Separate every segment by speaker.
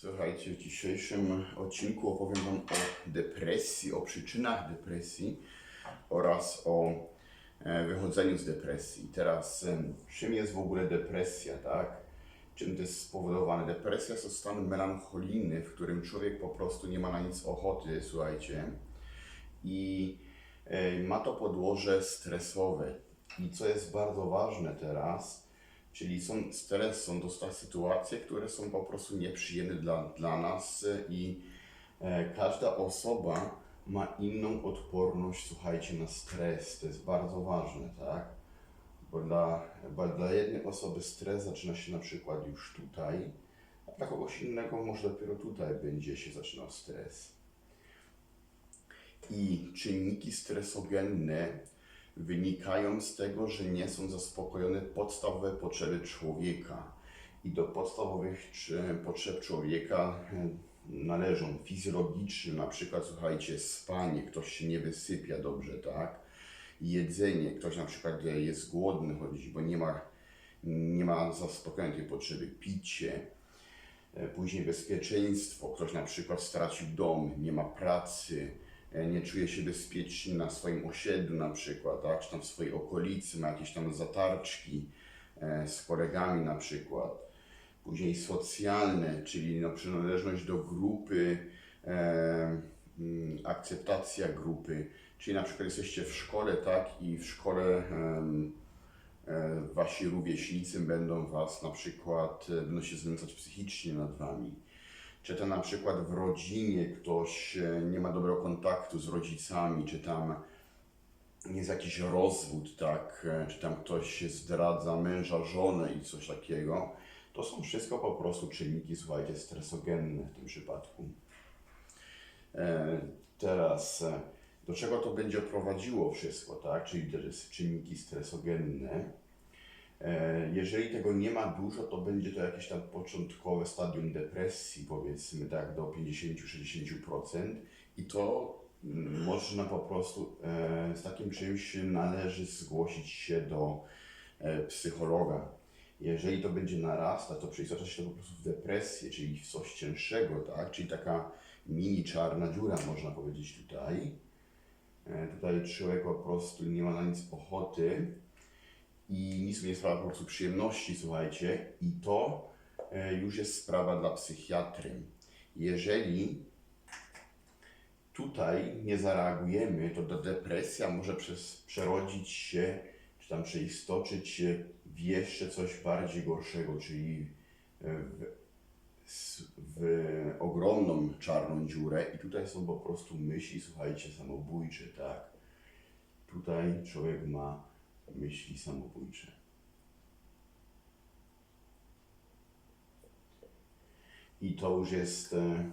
Speaker 1: Słuchajcie, w dzisiejszym odcinku opowiem Wam o depresji, o przyczynach depresji oraz o e, wychodzeniu z depresji. Teraz, em, czym jest w ogóle depresja, tak? Czym to jest spowodowane? Depresja to stan melancholijny, w którym człowiek po prostu nie ma na nic ochoty, słuchajcie. I e, ma to podłoże stresowe. I co jest bardzo ważne teraz, Czyli są stres, są to sta- sytuacje, które są po prostu nieprzyjemne dla, dla nas e, i e, każda osoba ma inną odporność, słuchajcie, na stres. To jest bardzo ważne, tak? Bo dla, bo dla jednej osoby stres zaczyna się na przykład już tutaj, a dla kogoś innego może dopiero tutaj będzie się zaczynał stres. I czynniki stresogenne wynikają z tego, że nie są zaspokojone podstawowe potrzeby człowieka. I do podstawowych potrzeb człowieka e, należą fizjologiczne, na przykład, słuchajcie, spanie, ktoś się nie wysypia dobrze, tak? Jedzenie, ktoś na przykład jest głodny, chodzi, bo nie ma, nie ma zaspokojonej tej potrzeby, picie, E, Później bezpieczeństwo. Ktoś na przykład stracił dom, nie ma pracy, nie czuje się bezpiecznie na swoim osiedlu na przykład, tak? czy tam w swojej okolicy, ma jakieś tam zatarczki e, z kolegami na przykład. Później socjalne, czyli no, przynależność do grupy, e, mm, akceptacja grupy, czyli na przykład jesteście w szkole, tak, i w szkole e, wasi rówieśnicy będą was na przykład, e, będą się znęcać psychicznie nad wami. Czy to na przykład w rodzinie ktoś e, nie ma dobrego kontaktu z rodzicami, czy tam jest jakiś rozwód, tak, e, czy tam ktoś zdradza męża, żonę i coś takiego, to są wszystko po prostu czynniki, słuchajcie, stresogenne w tym przypadku. E, Teraz, do czego to będzie prowadziło wszystko, tak? Czyli czynniki stresogenne. E, Jeżeli tego nie ma dużo, to będzie to jakieś tam początkowe stadium depresji, powiedzmy tak do 50-60% i to mm, można po prostu e, z takim czymś należy zgłosić się do e, psychologa. Jeżeli to będzie narastać, to przeistacza się to po prostu w depresję, czyli w coś cięższego, tak? Czyli taka mini czarna dziura, można powiedzieć tutaj. Tutaj człowiek po prostu nie ma na nic ochoty i nic nie sprawia po prostu przyjemności, słuchajcie, i to e, już jest sprawa dla psychiatry. Jeżeli tutaj nie zareagujemy, to ta depresja może przez, przerodzić się, czy tam przeistoczyć się w jeszcze coś bardziej gorszego, czyli e, w, w ogromną czarną dziurę i tutaj są po prostu myśli, słuchajcie, samobójcze, tak? Tutaj człowiek ma myśli samobójcze. I to już jest, e,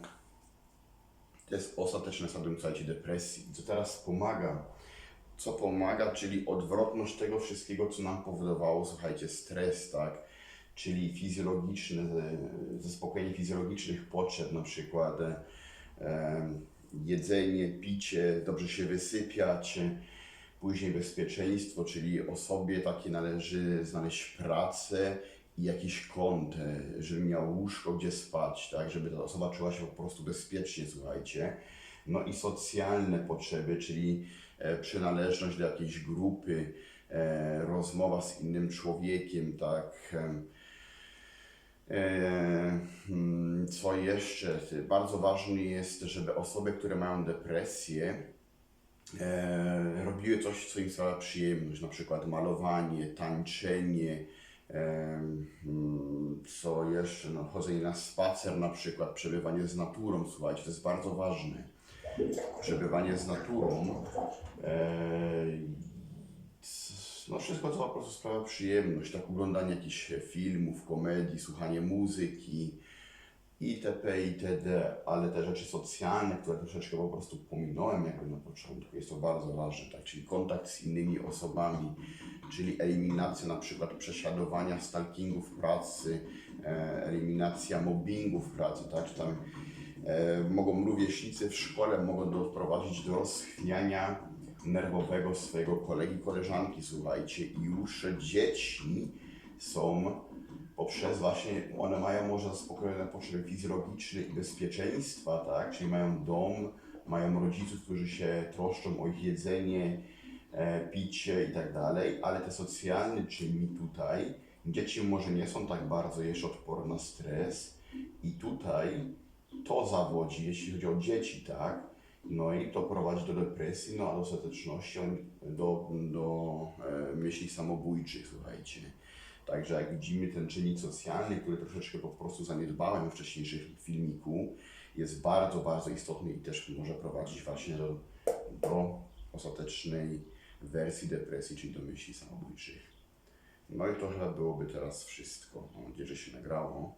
Speaker 1: to jest ostateczne stadium, depresji. Co teraz pomaga? Co pomaga, czyli odwrotność tego wszystkiego, co nam powodowało, słuchajcie, stres, tak? Czyli fizjologiczne, e, zaspokojenie fizjologicznych potrzeb, na przykład e, jedzenie, picie, dobrze się wysypiać, później bezpieczeństwo, czyli osobie takiej należy znaleźć pracę i jakiś kąt, żeby miał łóżko, gdzie spać, tak, żeby ta osoba czuła się po prostu bezpiecznie, słuchajcie. No i socjalne potrzeby, czyli e, przynależność do jakiejś grupy, e, rozmowa z innym człowiekiem, tak. E, hmm, Co jeszcze? Bardzo ważne jest, żeby osoby, które mają depresję, e, robiły coś, co im sprawia przyjemność, na przykład malowanie, tańczenie, e, mm, co jeszcze, no, chodzenie na spacer na przykład, przebywanie z naturą, słuchajcie, to jest bardzo ważne. Przebywanie z naturą, e, no wszystko, co po prostu sprawia przyjemność, tak oglądanie jakichś filmów, komedii, słuchanie muzyki itp. itd., ale te rzeczy socjalne, które troszeczkę po prostu pominąłem jakby na początku, jest to bardzo ważne, tak, czyli kontakt z innymi osobami, czyli eliminacja na przykład prześladowania, stalkingu w pracy, e, eliminacja mobbingu w pracy, tak, czy tam e, mogą rówieśnicy w szkole mogą doprowadzić do rozchwiania nerwowego swojego kolegi, koleżanki, słuchajcie, i już dzieci są poprzez właśnie, one mają może zaspokojone potrzeby fizjologiczne i bezpieczeństwa, tak? Czyli mają dom, mają rodziców, którzy się troszczą o ich jedzenie, e, picie i tak dalej, ale te socjalny czynnik tutaj, dzieci może nie są tak bardzo jeszcze odporne na stres i tutaj to zawodzi, jeśli chodzi o dzieci, tak? No i to prowadzi do depresji, no a do ostateczności do, do e, myśli samobójczych, słuchajcie. Także jak widzimy ten czynnik socjalny, który troszeczkę po prostu zaniedbałem w wcześniejszym filmiku, jest bardzo, bardzo istotny i też może prowadzić właśnie do, do ostatecznej wersji depresji, czyli do myśli samobójczych. No i to chyba byłoby teraz wszystko. Mam nadzieję, że się nagrało.